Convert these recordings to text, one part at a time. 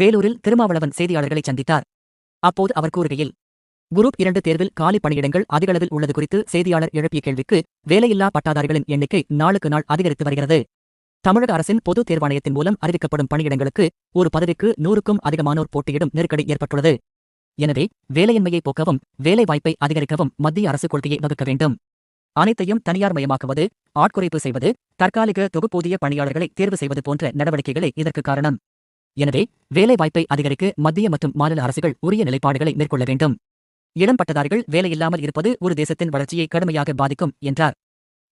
வேலூரில் திருமாவளவன் செய்தியாளர்களை சந்தித்தார். அப்போது அவர் கூறுகையில் குரூப் இரண்டு தேர்வில் காலி பணியிடங்கள் அதிகளவில் உள்ளது குறித்து செய்தியாளர் எழுப்பிய கேள்விக்கு வேலையில்லா பட்டாதாரிகளின் எண்ணிக்கை நாளுக்கு நாள் அதிகரித்து வருகிறது. தமிழக அரசின் பொது தேர்வாணையத்தின் மூலம் அறிவிக்கப்படும் பணியிடங்களுக்கு ஒரு பதவிக்கு நூறுக்கும் அதிகமானோர் போட்டியிடும் நெருக்கடி ஏற்பட்டுள்ளது. எனவே வேலையின்மையை போக்கவும் வேலைவாய்ப்பை அதிகரிக்கவும் மத்திய அரசு கொள்கையை வகுக்க வேண்டும். அனைத்தையும் தனியார் மயமாக்குவது ஆட்குறைப்பு செய்வது தற்காலிக தொகுப்பூதிய பணியாளர்களை தேர்வு செய்வது போன்ற நடவடிக்கைகளே இதற்கு காரணம். எனவே வேலைவாய்ப்பை அதிகரிக்க மத்திய மற்றும் மாநில அரசுகள் உரிய நிலைப்பாடுகளை மேற்கொள்ள வேண்டும். இளம் பட்டதாரிகள் வேலையில்லாமல் இருப்பது ஒரு தேசத்தின் வளர்ச்சியை கடுமையாக பாதிக்கும் என்றார்.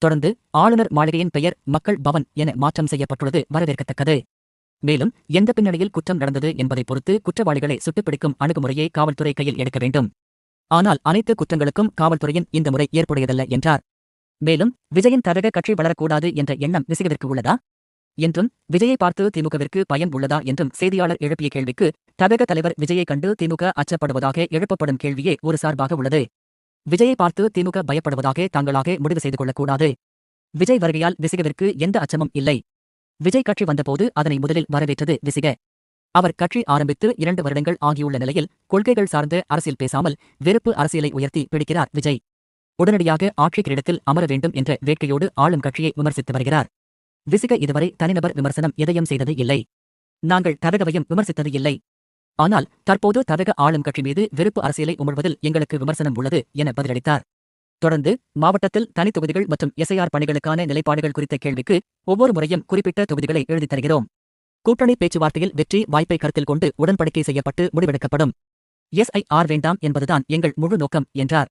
தொடர்ந்து ஆளுநர் மாளிகையின் பெயர் மக்கள் பவன் என மாற்றம் செய்யப்பட்டுள்ளது வரவேற்கத்தக்கது. மேலும் எந்த பின்னணியில் குற்றம் நடந்தது என்பதை பொறுத்து குற்றவாளிகளை சுட்டுப்பிடிக்கும் அணுகுமுறையை காவல்துறை கையில் எடுக்க வேண்டும். ஆனால் அனைத்து குற்றங்களுக்கும் காவல்துறையின் இந்த முறை ஏற்புடையதல்ல என்றார். மேலும் விஜயின் தரக கட்சி வளரக்கூடாது என்ற எண்ணம் விசிகவிற்கு உள்ளதா? என்றும் விஜயை பார்த்து திமுகவிற்கு பயன் உள்ளதா என்றும் செய்தியாளர் எழுப்பிய கேள்விக்கு தமிழக தலைவர் விஜயை கண்டு திமுக அச்சப்படுவதாக எழுப்பப்படும் கேள்வியே ஒரு சார்பாக உள்ளது. விஜயை பார்த்து திமுக பயப்படுவதாக தாங்களாக முடிவு செய்து கொள்ளக்கூடாது. விஜய் வருகையால் விசிகவிற்கு எந்த அச்சமும் இல்லை. விஜய் கட்சி வந்தபோது அதனை முதலில் வரவேற்றது விசிக. அவர் கட்சி ஆரம்பித்து இரண்டு வருடங்கள் ஆகியுள்ள நிலையில் கொள்கைகள் சார்ந்த அரசியல் பேசாமல் வெறுப்பு அரசியலை உயர்த்தி பிடிக்கிறார் விஜய். உடனடியாக ஆட்சி கிரீடத்தில் அமர வேண்டும் என்ற வேட்கையோடு ஆளும் கட்சியை விமர்சித்து வருகிறார். விசிக இதுவரை தனிநபர் விமர்சனம் எதையும் செய்தது இல்லை. நாங்கள் தரகவையும் விமர்சித்தது இல்லை. ஆனால் தற்போது தரக ஆளும் கட்சி மீது வெறுப்பு அரசியலை உமிழ்வதில் எங்களுக்கு விமர்சனம் உள்ளது என பதிலளித்தார். தொடர்ந்து மாவட்டத்தில் தனி தொகுதிகள் மற்றும் எஸ்ஐஆர் பணிகளுக்கான நிலைப்பாடுகள் குறித்த கேள்விக்கு ஒவ்வொரு முறையும் குறிப்பிட்ட தொகுதிகளை எழுதித் தருகிறோம். கூட்டணி பேச்சுவார்த்தையில் வெற்றி வாய்ப்பை கருத்தில் கொண்டு உடன்படிக்கை செய்யப்பட்டு முடிவெடுக்கப்படும். எஸ்ஐஆர் வேண்டாம் என்பதுதான் எங்கள் முழு நோக்கம் என்றார்.